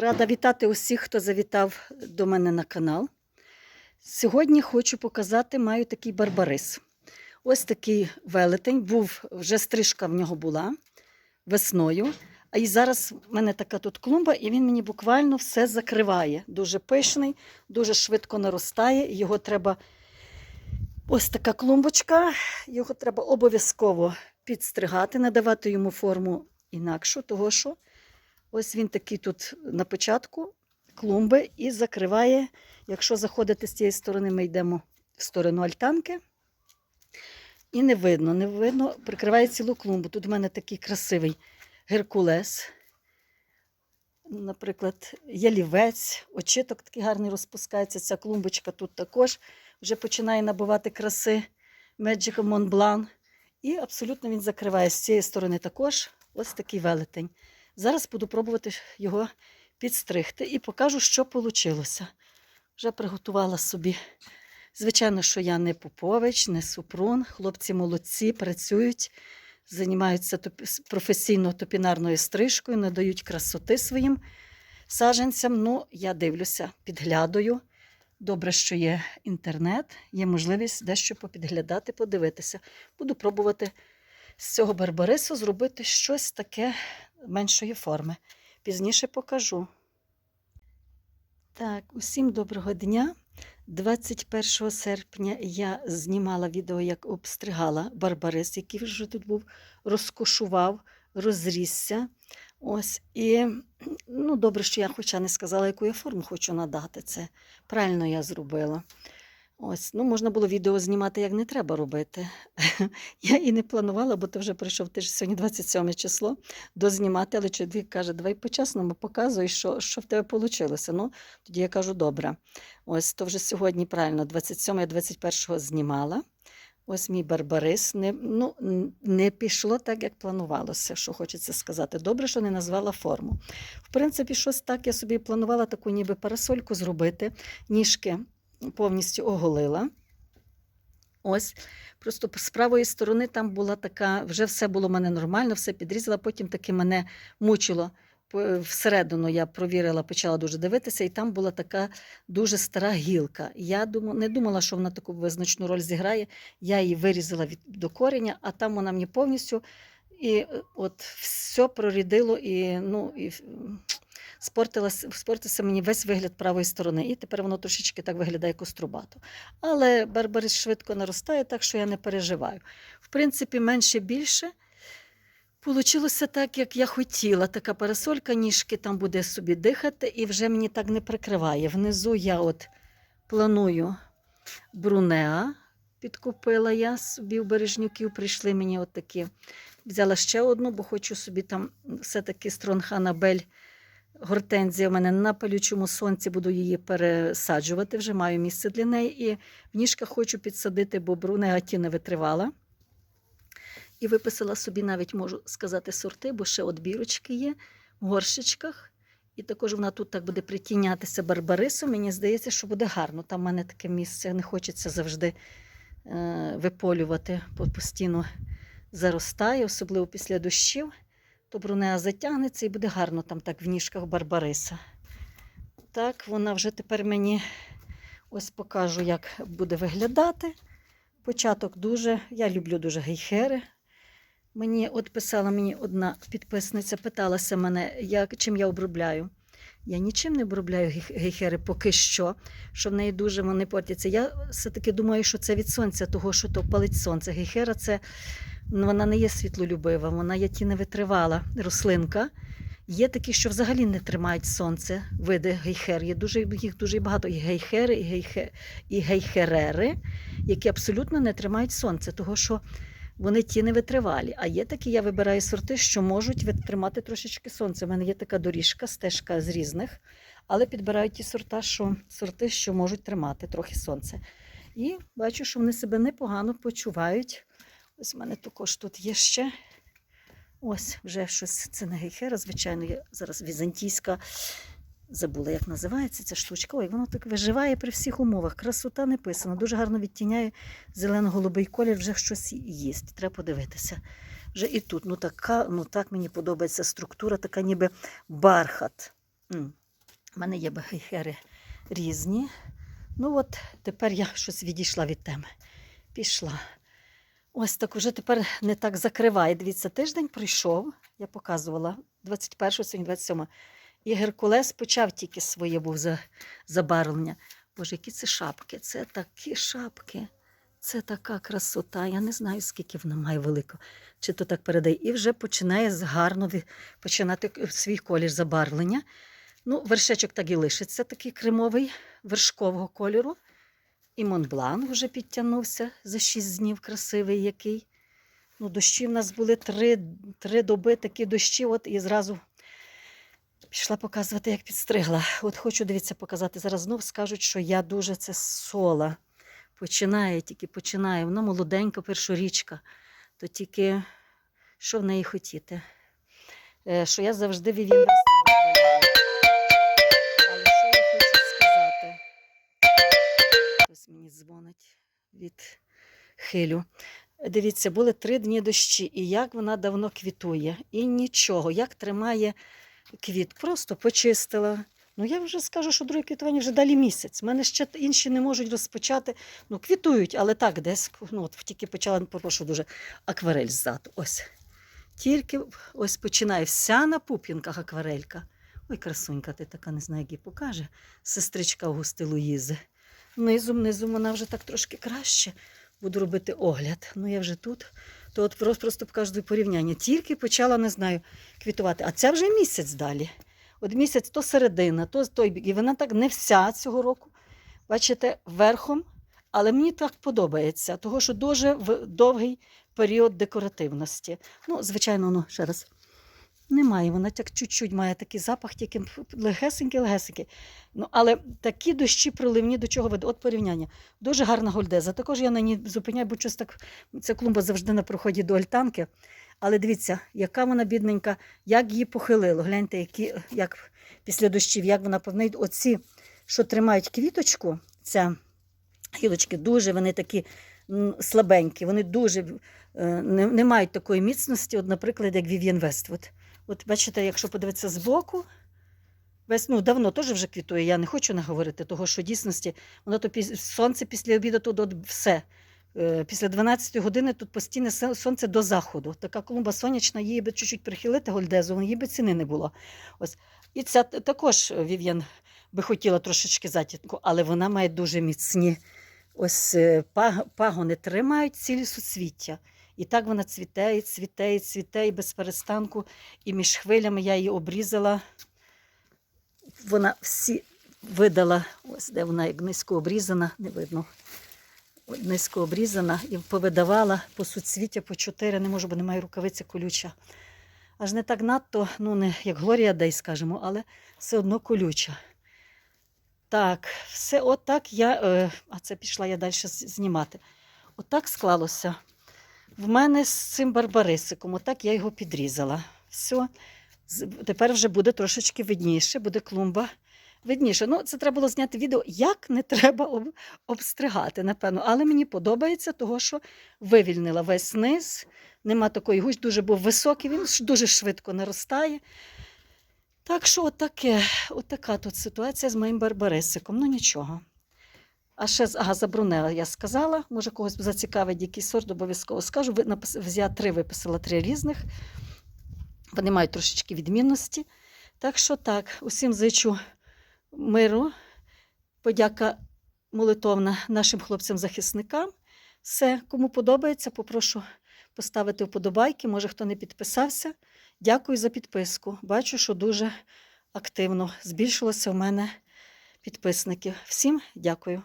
Рада вітати усіх, хто завітав до мене на канал. Сьогодні хочу показати, маю такий барбарис. Ось такий велетень, був, вже стрижка в нього була весною. А і зараз в мене така тут клумба, і він мені буквально все закриває. Дуже пишний, дуже швидко наростає. Його треба ось така клумбочка, його треба обов'язково підстригати, надавати йому форму інакшу, того що ось він такий тут на початку клумби і закриває. Якщо заходити з цієї сторони, ми йдемо в сторону альтанки. І не видно, не видно, прикриває цілу клумбу. Тут в мене такий красивий геркулес. Наприклад, ялівець, очиток такий гарний розпускається. Ця клумбочка тут також вже починає набувати краси Magic Mont Blanc. І абсолютно він закриває з цієї сторони також ось такий велетень. Зараз буду пробувати його підстригти і покажу, що вийшло. Вже приготувала собі. Звичайно, що я не Попович, не Супрун. Хлопці молодці, працюють, займаються професійно топінарною стрижкою, надають красоти своїм саджанцям. Ну, я дивлюся, підглядаю. Добре, що є інтернет, є можливість дещо попідглядати, подивитися. Буду пробувати з цього барбарису зробити щось таке меншої форми. Пізніше покажу. Так, усім доброго дня. 21 серпня я знімала відео, як обстригала барбарис, який вже тут був, розкошував, розрісся. Ось, і ну, добре, що я хоча не сказала, яку я форму хочу надати. Це правильно я зробила. Ось, ну, можна було відео знімати, як не треба робити. Я і не планувала, бо ти вже прийшов ти ж сьогодні 27 число дознімати, але чоловік каже, давай по-чесному показуй, що, що в тебе вийшло. Ну, тоді я кажу, добре. Ось то вже сьогодні правильно, 27 я 21 знімала. Ось мій барбарис. Не, ну, не пішло так, як планувалося, що хочеться сказати. Добре, що не назвала форму. В принципі, щось так я собі планувала таку ніби парасольку зробити, ніжки повністю оголила. Ось, просто з правої сторони там була така, вже все було в мене нормально, все підрізала, потім таки мене мучило. Всередину я провірила, почала дуже дивитися, і там була така дуже стара гілка. Я думала, не думала, що вона таку визначну роль зіграє. Я її вирізала від, до кореня, а там вона мені повністю і е, от все прорідило і, ну, і спортився мені весь вигляд правої сторони. І тепер воно трошечки так виглядає кострубато. Але барбарис швидко наростає, так що я не переживаю. В принципі, менше більше. Получилося так, як я хотіла. Така парасолька, ніжки там буде собі дихати, і вже мені так не прикриває. Внизу я от планую брунеа. Підкупила я собі у бережнюків, прийшли мені от такі. Взяла ще одну, бо хочу собі там все-таки стронханабель гортензія. У мене на палючому сонці буду її пересаджувати. Вже маю місце для неї. І в ніжках хочу підсадити, бо брунеа ті не витривала. І виписала собі навіть можу сказати сорти, бо ще от бірочки є в горщичках. І також вона тут так буде притінятися барбарисом. Мені здається, що буде гарно. Там в мене таке місце не хочеться завжди е, виполювати, бо постійно заростає, особливо після дощів. То брунеа затягнеться і буде гарно там так в ніжках барбариса. Так, вона вже тепер мені ось покажу, як буде виглядати. Початок дуже, я люблю дуже гейхери. Мені от писала мені одна підписниця, питалася мене, як, чим я обробляю. Я нічим не обробляю гейхери поки що, що в неї дуже вони портяться. Я все-таки думаю, що це від сонця, того, що то палить сонце. Гейхера це вона не є світлолюбива, вона є тіневитривала рослинка. Є такі, що взагалі не тримають сонце, види гейхер. Є дуже, їх дуже багато. І гейхери, і, гейхе, і гейхерери, які абсолютно не тримають сонце, того що вони ті не витривалі. А є такі, я вибираю сорти, що можуть витримати трошечки сонце. У мене є така доріжка, стежка з різних, але підбираю ті сорта, що, сорти, що можуть тримати трохи сонце. І бачу, що вони себе непогано почувають. Ось в мене також тут є ще. Ось вже щось. Це не гейхера, звичайно, є зараз візантійська. Забула, як називається ця штучка. Ой, воно так виживає при всіх умовах. Красота не писана. Дуже гарно відтіняє зелено-голубий колір, вже щось їсть. Треба подивитися. Вже і тут. Ну, така, ну так мені подобається структура, така ніби бархат. М. У мене є бегейхери різні. Ну от тепер я щось відійшла від теми. Пішла. Ось так уже тепер не так закриває. Дивіться, тиждень пройшов, я показувала 21 сьогодні 27. І Геркулес почав тільки своє був за, забарвлення. Боже, які це шапки? Це такі шапки. Це така красота. Я не знаю, скільки вона має велико. Чи то так передає. І вже починає гарно починати свій колір забарвлення. Ну, вершечок так і лишиться, такий кремовий, вершкового кольору. І Монблан вже підтягнувся за 6 днів, красивий який. Ну, дощі в нас були три, три доби такі дощі, от і зразу пішла показувати, як підстригла. От хочу, дивіться, показати. Зараз знов скажуть, що я дуже це сола. Починає, тільки починає. Вона молоденька, першорічка. То тільки що в неї хотіти? Е, Що я завжди Вівін мені дзвонить від хилю. Дивіться, були три дні дощі, і як вона давно квітує. І нічого, як тримає квіт. Просто почистила. Ну, я вже скажу, що друге квітування вже далі місяць. У мене ще інші не можуть розпочати. Ну, квітують, але так, десь ну, от тільки почала, попрошу дуже, акварель ззаду. Ось. Тільки ось починає вся на пуп'янках акварелька. Ой, красунька, ти така не знаю, як їй покаже. Сестричка Августи Луїзи. Низом, низом вона вже так трошки краще. Буду робити огляд. Ну, я вже тут. То от просто, покажу порівняння. Тільки почала, не знаю, квітувати. А це вже місяць далі. От місяць то середина, то той бік. І вона так не вся цього року. Бачите, верхом. Але мені так подобається, того що дуже довгий період декоративності. Ну, звичайно, ну, ще раз. Немає, вона так чуть-чуть має такий запах, тільки легесенький, легесенький. Ну, але такі дощі проливні до чого ведуть. От порівняння. Дуже гарна гольдеза. Також я на ній зупиняю, бо щось так ця клумба завжди на проході до альтанки. Але дивіться, яка вона бідненька, як її похилило. Гляньте, які, як після дощів, як вона повинна. Оці, що тримають квіточку, ця гілочки, дуже вони такі слабенькі, вони дуже е, не, не мають такої міцності, от, наприклад, як Vivienne Westwood. От бачите, якщо подивитися збоку, весь, ну, давно теж вже квітує, я не хочу наговорити, того, що дійсності воно то піс- сонце після обіду тут все. Е, Після 12 години тут постійне сонце до заходу. Така клумба сонячна, її би чуть-чуть прихилити гольдезу, її би ціни не було. Ось. І ця також Вів'ян би хотіла трошечки затінку, але вона має дуже міцні ось е, пагони тримають цілі суцвіття. І так вона цвіте, і цвіте, і цвіте, і без перестанку. І між хвилями я її обрізала. Вона всі видала, ось де вона як низько обрізана, не видно. Низько обрізана і повидавала по суцвіття по чотири, не можу, бо немає рукавиці колюча. Аж не так надто, ну не як Глорія Дей, скажімо, але все одно колюча. Так, все отак я, е, а це пішла я далі знімати. Отак склалося. В мене з цим барбарисиком, отак я його підрізала. Все. Тепер вже буде трошечки видніше, буде клумба видніше. Ну, це треба було зняти відео, як не треба об- обстригати, напевно. Але мені подобається, того, що вивільнила весь низ. Нема такої гусь, дуже був високий, він дуже швидко наростає. Так що отаке, отака тут ситуація з моїм барбарисиком. Ну нічого. А ще з- ага, за Брунела я сказала, може когось зацікавить який сорт, обов'язково скажу. Ви Я три виписала три різних. Вони мають трошечки відмінності. Так що так, усім зичу миру. Подяка молитовна нашим хлопцям-захисникам. Все, кому подобається, попрошу поставити вподобайки. Може, хто не підписався. Дякую за підписку. Бачу, що дуже активно збільшилося в мене підписників. Всім дякую.